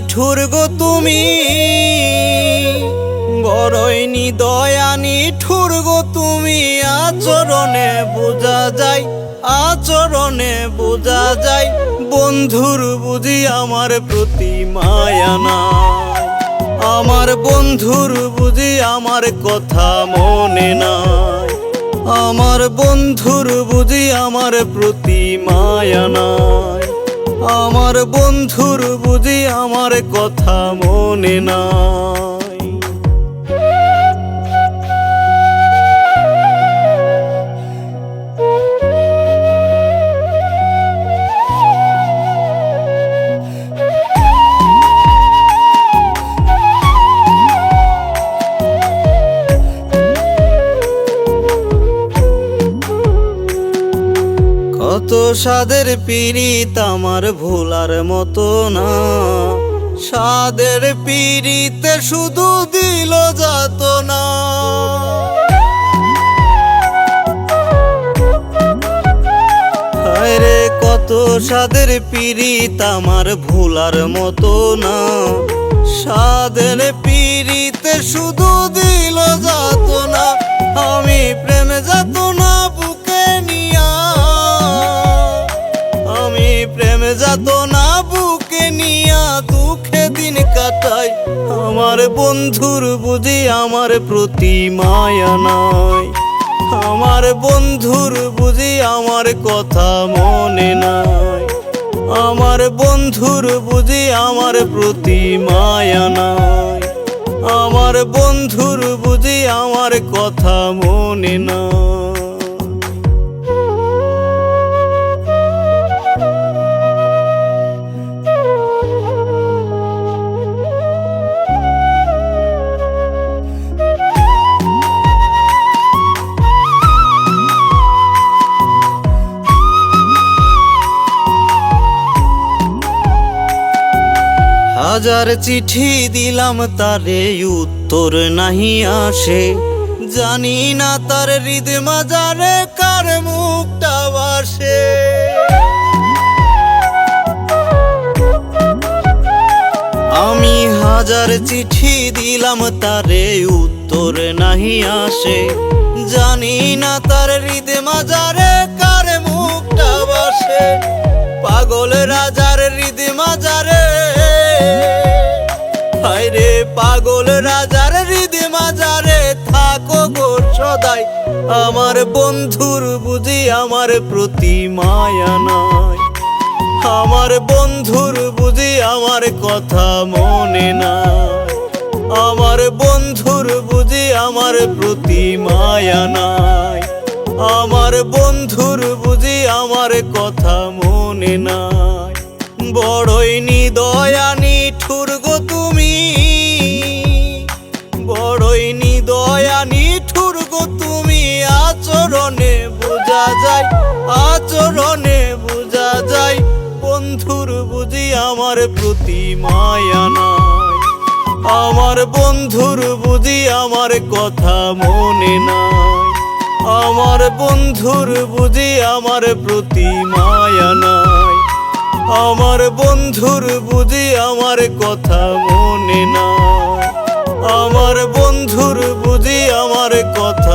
নিঠুর তুমি। বড়ই দয়া নিঠুর গো তুমি। আচরণে বোঝা যায়, আচরণে বোঝা যায়। বন্ধুর বুঝি আমার প্রতি মায়া নাই আমার বন্ধুর বুঝি আমার কথা মনে নাই। আমার বন্ধুর বুঝি আমার প্রতি নাই আমার বন্ধুর বুঝি আমার কথা মনে নাই সাদের পিড়িত আমার ভোলার মতো না। সাদের পিড়িতে শুধু দিল যাত না রে, কত সাদের পিড়িত আমার ভোলার মতো না। সাদের পিড়িতে শুধু দিল যাত না আমি প্রেম আমার বন্ধুর বুঝি আমার প্রতি মায়া নাই। আমার বন্ধুর বুঝি আমার কথা মনে নাই। আমার বন্ধুর বুঝি আমার প্রতি মায়া নাই। আমার বন্ধুর বুঝি আমার কথা মনে নাই। হাজার চিঠি দিলাম তারে, উত্তর নাহি আসে। জানি না তার হৃদ মাজারে কার মুখটা বাসে। আমি হাজার চিঠি দিলাম তারে, উত্তর নাহি আসে। জানি না তার হৃদ মাজারে কার মুখটা বাসে। পাগল রাজার হৃদ মাজারে সদাই আমার বন্ধুর বুঝি আমার প্রতি মায়া নাই। আমার বন্ধুর বুঝি আমার কথা মনে না আমার বন্ধুর বুঝি আমার প্রতি মায়া নাই। আমার বন্ধুর বুঝি আমার কথা মনে নাই। বড়ই নিদয়া নিঠুর গো আচরণে বোঝা যায়, আচরণে বোঝা যায়। বন্ধুর বুঝি আমার প্রতি মায়া নাই। আমার বন্ধুর বুঝি আমার কথা মনে নাই। আমার বন্ধুর বুঝি আমার প্রতি মায়া নাই। আমার বন্ধুর বুঝি আমার কথা মনে নাই। আমার বন্ধুর বুঝি আমার কথা